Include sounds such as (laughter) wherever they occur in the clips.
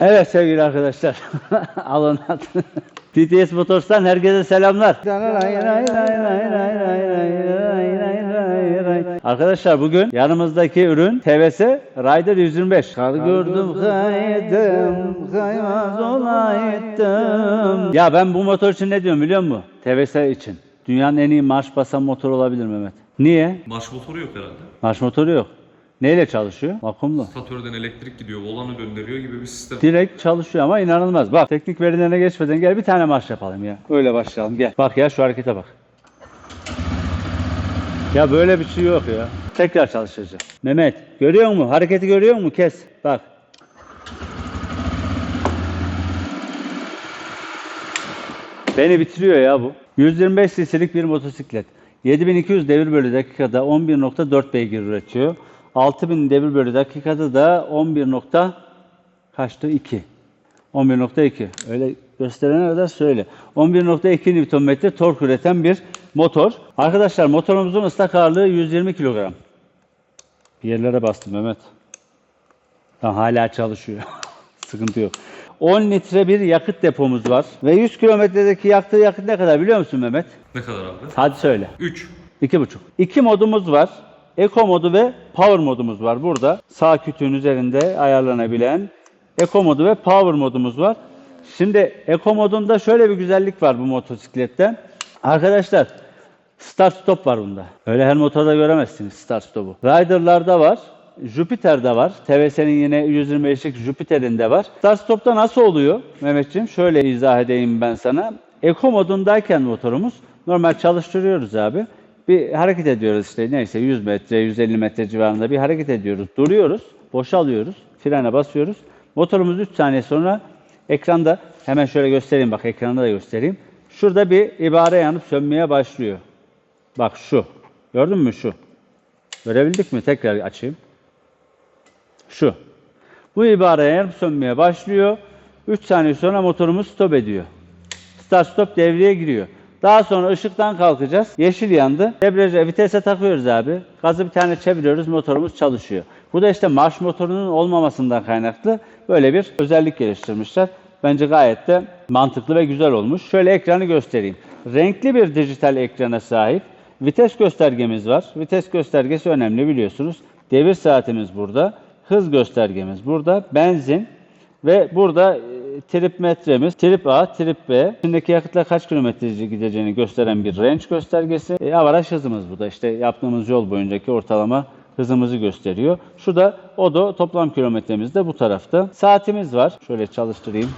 Evet sevgili arkadaşlar. Alın. TTS Motors'tan herkese selamlar. Arkadaşlar bugün yanımızdaki ürün TVS Rider 125. Kar gördüm kaydım, kaymaz olaydım. Ya ben bu motor için ne diyorum biliyor musun? TVS için. Dünyanın en iyi marş basan motor olabilir Mehmet. Niye? Marş motoru yok herhalde. Marş motoru yok. Neyle çalışıyor? Vakumlu. Statörden elektrik gidiyor, volanı döndürüyor gibi bir sistem. Direkt çalışıyor ama inanılmaz. Bak teknik verilerine geçmeden gel bir tane marş yapalım ya. Öyle başlayalım gel. Bak ya şu harekete bak. Ya böyle bir şey yok ya. Tekrar çalışacağız. Mehmet görüyor musun? Hareketi görüyor musun? Kes. Bak. Beni bitiriyor ya bu. 125 cc'lik bir motosiklet. 7200 devir bölü dakikada 11.4 beygir üretiyor. 6000 devir bölü dakikada da 11. nokta kaçtı? 2. 11.2. Öyle gösterene kadar söyle. 11.2 Nm tork üreten bir motor. Arkadaşlar motorumuzun ıslak ağırlığı 120 kilogram. Bir yerlere bastım Mehmet. Tamam, hala çalışıyor. (laughs) Sıkıntı yok. 10 litre bir yakıt depomuz var. Ve 100 kilometredeki yaktığı yakıt ne kadar biliyor musun Mehmet? Ne kadar abi? Hadi söyle. 3. İki buçuk. İki modumuz var. Eco modu ve Power modumuz var burada. Sağ kütüğün üzerinde ayarlanabilen Eco modu ve Power modumuz var. Şimdi Eco modunda şöyle bir güzellik var bu motosiklette. Arkadaşlar start stop var bunda. Öyle her motorda göremezsiniz start stop'u. Rider'larda var. Jupiter'da var. TVS'nin yine 125'lik Jupiter'inde var. Start stop'ta nasıl oluyor Mehmetciğim? Şöyle izah edeyim ben sana. Eco modundayken motorumuz normal çalıştırıyoruz abi. Bir hareket ediyoruz işte neyse 100 metre, 150 metre civarında bir hareket ediyoruz. Duruyoruz, boşalıyoruz, frene basıyoruz. Motorumuz 3 saniye sonra ekranda hemen şöyle göstereyim bak ekranda da göstereyim. Şurada bir ibare yanıp sönmeye başlıyor. Bak şu. Gördün mü şu? Görebildik mi? Tekrar açayım. Şu. Bu ibare yanıp sönmeye başlıyor. 3 saniye sonra motorumuz stop ediyor. Start stop devreye giriyor. Daha sonra ışıktan kalkacağız. Yeşil yandı. Debriyaja, vitese takıyoruz abi. Gazı bir tane çeviriyoruz. Motorumuz çalışıyor. Bu da işte marş motorunun olmamasından kaynaklı böyle bir özellik geliştirmişler. Bence gayet de mantıklı ve güzel olmuş. Şöyle ekranı göstereyim. Renkli bir dijital ekrana sahip. Vites göstergemiz var. Vites göstergesi önemli biliyorsunuz. Devir saatimiz burada. Hız göstergemiz burada. Benzin ve burada e, trip metremiz, trip A, trip B. İçindeki yakıtla kaç kilometre gideceğini gösteren bir range göstergesi. E, avaraj hızımız bu da işte yaptığımız yol boyuncaki ortalama hızımızı gösteriyor. Şu da odo toplam kilometremiz de bu tarafta. Saatimiz var. Şöyle çalıştırayım.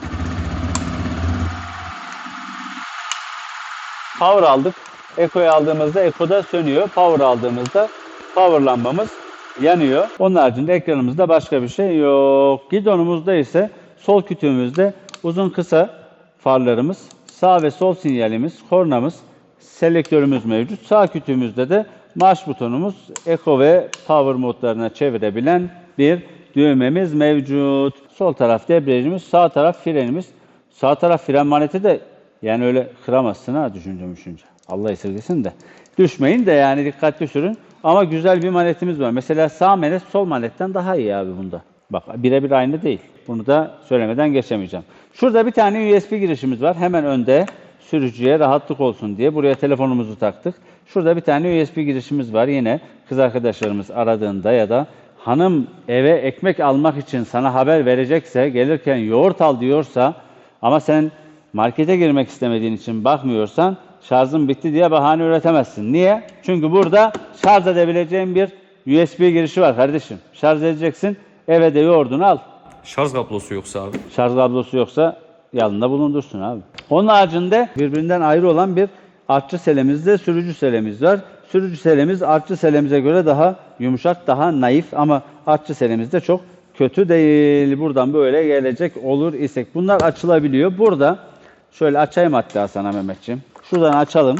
Power aldık. Eko'yu aldığımızda Eko'da sönüyor. Power aldığımızda power lambamız yanıyor. Onun haricinde ekranımızda başka bir şey yok. Gidonumuzda ise sol kütüğümüzde uzun kısa farlarımız, sağ ve sol sinyalimiz, kornamız, selektörümüz mevcut. Sağ kütüğümüzde de marş butonumuz, Eco ve Power modlarına çevirebilen bir düğmemiz mevcut. Sol taraf debriyajımız, sağ taraf frenimiz. Sağ taraf fren maneti de yani öyle kıramazsın ha düşünce düşünce. Allah esirgesin de. Düşmeyin de yani dikkatli sürün. Ama güzel bir manetimiz var. Mesela sağ manet sol manetten daha iyi abi bunda. Bak birebir aynı değil. Bunu da söylemeden geçemeyeceğim. Şurada bir tane USB girişimiz var. Hemen önde sürücüye rahatlık olsun diye buraya telefonumuzu taktık. Şurada bir tane USB girişimiz var. Yine kız arkadaşlarımız aradığında ya da hanım eve ekmek almak için sana haber verecekse gelirken yoğurt al diyorsa ama sen markete girmek istemediğin için bakmıyorsan şarjın bitti diye bahane üretemezsin. Niye? Çünkü burada şarj edebileceğin bir USB girişi var kardeşim. Şarj edeceksin, eve de yoğurdunu al. Şarj kablosu yoksa abi. Şarj kablosu yoksa yanında bulundursun abi. Onun haricinde birbirinden ayrı olan bir artçı selemizde sürücü selemiz var. Sürücü selemiz artçı selemize göre daha yumuşak, daha naif ama artçı selemiz de çok kötü değil. Buradan böyle gelecek olur isek. Bunlar açılabiliyor. Burada şöyle açayım hatta sana Mehmetciğim. Şuradan açalım.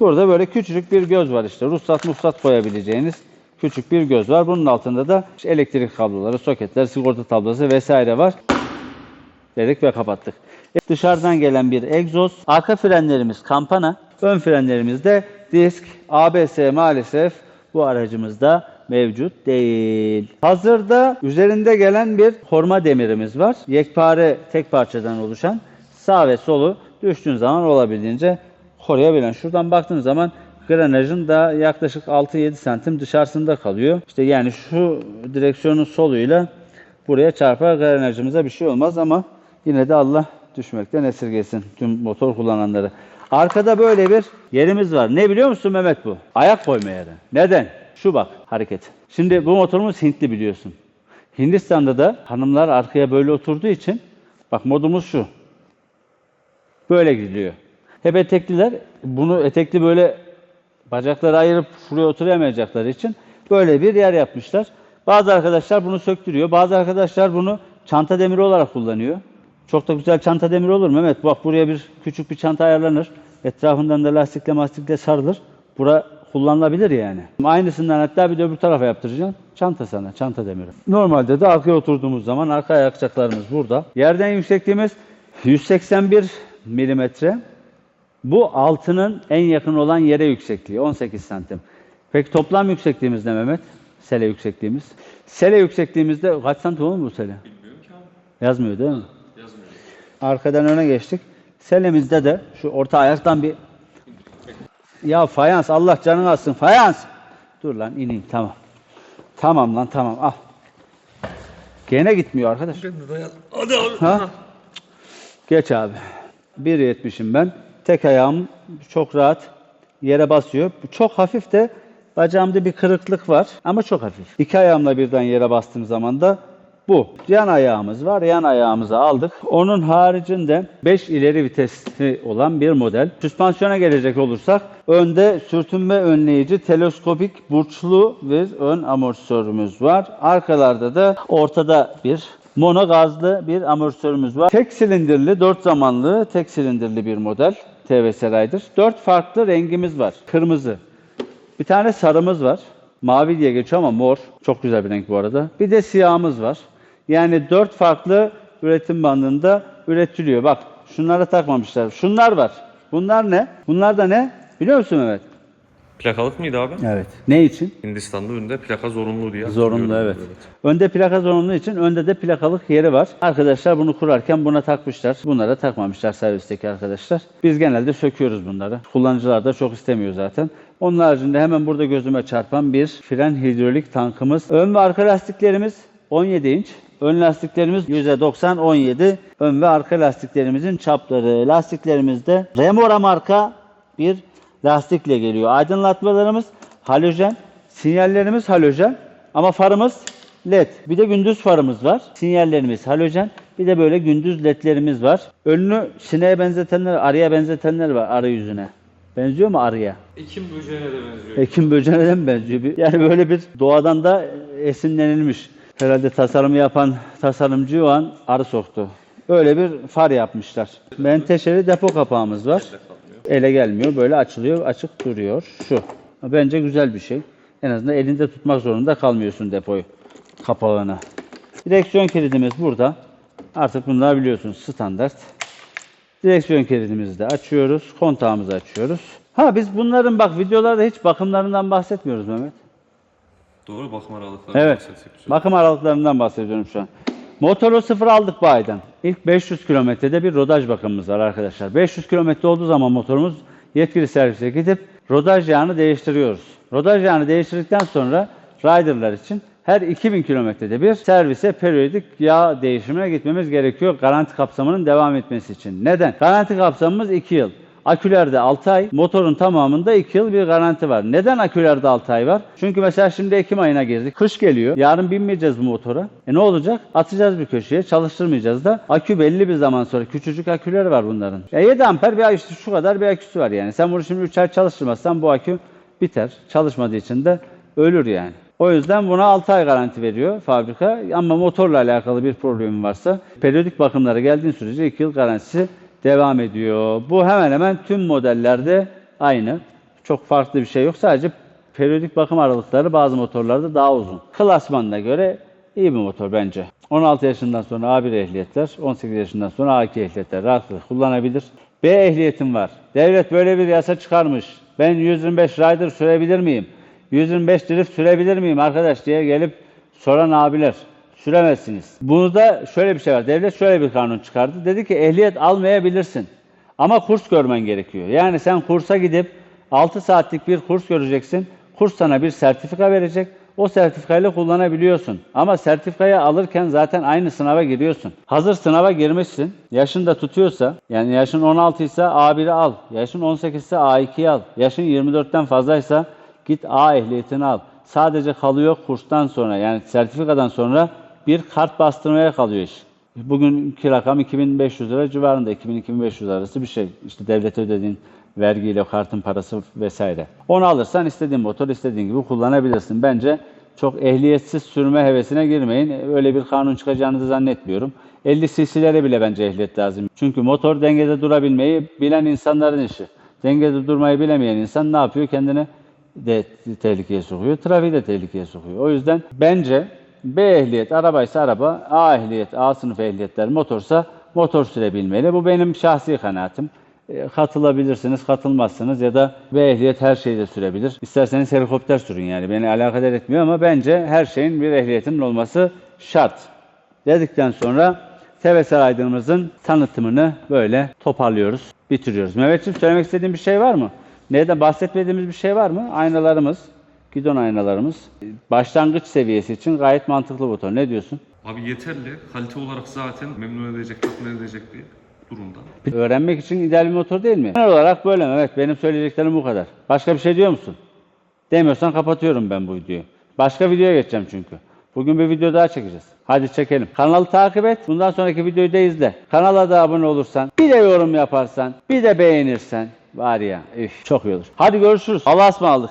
Burada böyle küçücük bir göz var işte. Ruhsat muhsat koyabileceğiniz küçük bir göz var. Bunun altında da işte elektrik kabloları, soketler, sigorta tablosu vesaire var. Dedik ve kapattık. E, Dışarıdan gelen bir egzoz. Arka frenlerimiz kampana. Ön frenlerimizde disk, ABS maalesef bu aracımızda mevcut değil. Hazırda üzerinde gelen bir koruma demirimiz var. Yekpare tek parçadan oluşan sağ ve solu düştüğün zaman olabildiğince koruyabilen. Şuradan baktığın zaman granajın da yaklaşık 6-7 santim dışarısında kalıyor. İşte yani şu direksiyonun soluyla buraya çarpar granajımıza bir şey olmaz ama yine de Allah düşmekten esirgesin tüm motor kullananları. Arkada böyle bir yerimiz var. Ne biliyor musun Mehmet bu? Ayak koyma yeri. Neden? Şu bak hareket. Şimdi bu motorumuz Hintli biliyorsun. Hindistan'da da hanımlar arkaya böyle oturduğu için bak modumuz şu. Böyle gidiliyor. Hep etekliler bunu etekli böyle bacakları ayırıp şuraya oturamayacakları için böyle bir yer yapmışlar. Bazı arkadaşlar bunu söktürüyor. Bazı arkadaşlar bunu çanta demiri olarak kullanıyor. Çok da güzel çanta demiri olur Mehmet. Bak buraya bir küçük bir çanta ayarlanır. Etrafından da lastikle mastikle sarılır. Bura kullanılabilir yani. Aynısından hatta bir de öbür tarafa yaptıracaksın. Çanta sana, çanta demiri. Normalde de arkaya oturduğumuz zaman arka ayakçaklarımız burada. Yerden yüksekliğimiz 181 milimetre. Bu altının en yakın olan yere yüksekliği 18 santim. Peki toplam yüksekliğimiz ne Mehmet? Sele yüksekliğimiz. Sele yüksekliğimizde kaç santim olur mu bu sele? Bilmiyorum ki abi. Yazmıyor değil mi? Yazmıyor. Arkadan öne geçtik. Selemizde de şu orta ayaktan bir ya fayans Allah canını alsın fayans. Dur lan ineyim tamam. Tamam lan tamam al. Gene gitmiyor arkadaş. Hadi abi. Ha? Geç abi. 1.70'im ben. Tek ayağım çok rahat yere basıyor. Çok hafif de bacağımda bir kırıklık var ama çok hafif. İki ayağımla birden yere bastığım zaman da bu. Yan ayağımız var. Yan ayağımızı aldık. Onun haricinde 5 ileri vitesli olan bir model. Süspansiyona gelecek olursak önde sürtünme önleyici teleskopik burçlu bir ön amortisörümüz var. Arkalarda da ortada bir mono gazlı bir amortisörümüz var. Tek silindirli, 4 zamanlı tek silindirli bir model TVS Rider. 4 farklı rengimiz var. Kırmızı, bir tane sarımız var. Mavi diye geçiyor ama mor. Çok güzel bir renk bu arada. Bir de siyahımız var. Yani dört farklı üretim bandında üretiliyor. Bak şunlara takmamışlar. Şunlar var. Bunlar ne? Bunlar da ne? Biliyor musun Mehmet? Plakalık mıydı abi? Evet. Ne için? Hindistan'da önde plaka zorunlu diye. Zorunlu hatırlıyorum. evet. Önde plaka zorunlu için önde de plakalık yeri var. Arkadaşlar bunu kurarken buna takmışlar. Bunlara takmamışlar servisteki arkadaşlar. Biz genelde söküyoruz bunları. Kullanıcılar da çok istemiyor zaten. Onun haricinde hemen burada gözüme çarpan bir fren hidrolik tankımız. Ön ve arka lastiklerimiz 17 inç. Ön lastiklerimiz %90 17. Ön ve arka lastiklerimizin çapları. Lastiklerimizde Remora marka bir lastikle geliyor. Aydınlatmalarımız halojen, sinyallerimiz halojen ama farımız led. Bir de gündüz farımız var. Sinyallerimiz halojen. Bir de böyle gündüz ledlerimiz var. Önünü sineğe benzetenler, arıya benzetenler var arı yüzüne. Benziyor mu arıya? Ekim böceğine de benziyor. Ekim böceğine de mi benziyor? Yani böyle bir doğadan da esinlenilmiş. Herhalde tasarımı yapan tasarımcı o an arı soktu. Öyle bir far yapmışlar. Menteşeli depo kapağımız var. Ele gelmiyor. Böyle açılıyor, açık duruyor. Şu. Bence güzel bir şey. En azından elinde tutmak zorunda kalmıyorsun depoyu. Kapağını. Direksiyon kilidimiz burada. Artık bunlar biliyorsunuz standart. Direksiyon kilidimizi de açıyoruz. Kontağımızı açıyoruz. Ha biz bunların bak videolarda hiç bakımlarından bahsetmiyoruz Mehmet. Doğru bakım aralıkları. Evet. güzel. Bakım aralıklarından bahsediyorum şu an. Motoru sıfır aldık bayiden. İlk 500 kilometrede bir rodaj bakımımız var arkadaşlar. 500 kilometre olduğu zaman motorumuz yetkili servise gidip rodaj yağını değiştiriyoruz. Rodaj yağını değiştirdikten sonra riderlar için her 2000 kilometrede bir servise periyodik yağ değişimine gitmemiz gerekiyor garanti kapsamının devam etmesi için. Neden? Garanti kapsamımız 2 yıl. Akülerde 6 ay, motorun tamamında 2 yıl bir garanti var. Neden akülerde 6 ay var? Çünkü mesela şimdi Ekim ayına girdik. Kış geliyor. Yarın binmeyeceğiz bu motora. E ne olacak? Atacağız bir köşeye, çalıştırmayacağız da. Akü belli bir zaman sonra. Küçücük aküler var bunların. E 7 amper bir işte şu kadar bir aküsü var yani. Sen bunu şimdi 3 ay çalıştırmazsan bu akü biter. Çalışmadığı için de ölür yani. O yüzden buna 6 ay garanti veriyor fabrika. Ama motorla alakalı bir problemin varsa periyodik bakımlara geldiğin sürece 2 yıl garantisi devam ediyor. Bu hemen hemen tüm modellerde aynı. Çok farklı bir şey yok. Sadece periyodik bakım aralıkları bazı motorlarda daha uzun. Klasmanına göre iyi bir motor bence. 16 yaşından sonra A1 ehliyetler, 18 yaşından sonra A2 ehliyetler rahatlıkla kullanabilir. B ehliyetim var. Devlet böyle bir yasa çıkarmış. Ben 125 rider sürebilir miyim? 125 drift sürebilir miyim arkadaş diye gelip soran abiler. Süremezsiniz. Burada şöyle bir şey var. Devlet şöyle bir kanun çıkardı. Dedi ki ehliyet almayabilirsin. Ama kurs görmen gerekiyor. Yani sen kursa gidip 6 saatlik bir kurs göreceksin. Kurs sana bir sertifika verecek. O sertifikayla kullanabiliyorsun. Ama sertifikayı alırken zaten aynı sınava giriyorsun. Hazır sınava girmişsin. Yaşın da tutuyorsa, yani yaşın 16 ise A1'i al. Yaşın 18 ise A2'yi al. Yaşın 24'ten fazlaysa git A ehliyetini al. Sadece kalıyor kurstan sonra yani sertifikadan sonra bir kart bastırmaya kalıyor iş. Bugünkü rakam 2500 lira civarında, 2000-2500 arası bir şey. İşte devlete ödediğin vergiyle kartın parası vesaire. Onu alırsan istediğin motor istediğin gibi kullanabilirsin. Bence çok ehliyetsiz sürme hevesine girmeyin. Öyle bir kanun çıkacağını da zannetmiyorum. 50 cc'lere bile bence ehliyet lazım. Çünkü motor dengede durabilmeyi bilen insanların işi. Dengede durmayı bilemeyen insan ne yapıyor? Kendini de tehlikeye sokuyor, trafiği de tehlikeye sokuyor. O yüzden bence B ehliyet, arabaysa araba, A ehliyet, A sınıf ehliyetler, motorsa motor sürebilmeli. Bu benim şahsi kanaatim. E, Katılabilirsiniz, katılmazsınız ya da B ehliyet her şeyi de sürebilir. İsterseniz helikopter sürün yani beni alakadar etmiyor ama bence her şeyin bir ehliyetinin olması şart. Dedikten sonra TVS Aydın'ımızın tanıtımını böyle toparlıyoruz, bitiriyoruz. Mehmetciğim söylemek istediğin bir şey var mı? Neden bahsetmediğimiz bir şey var mı? Aynalarımız, gidon aynalarımız başlangıç seviyesi için gayet mantıklı motor. Ne diyorsun? Abi yeterli. Kalite olarak zaten memnun edecek, tatmin edecek bir durumda. Öğrenmek için ideal bir motor değil mi? Genel olarak böyle evet benim söyleyeceklerim bu kadar. Başka bir şey diyor musun? Demiyorsan kapatıyorum ben bu videoyu. Başka videoya geçeceğim çünkü. Bugün bir video daha çekeceğiz. Hadi çekelim. Kanalı takip et. Bundan sonraki videoyu da izle. Kanala da abone olursan, bir de yorum yaparsan, bir de beğenirsen var ya üf, çok iyi olur. Hadi görüşürüz. Allah'a ısmarladık.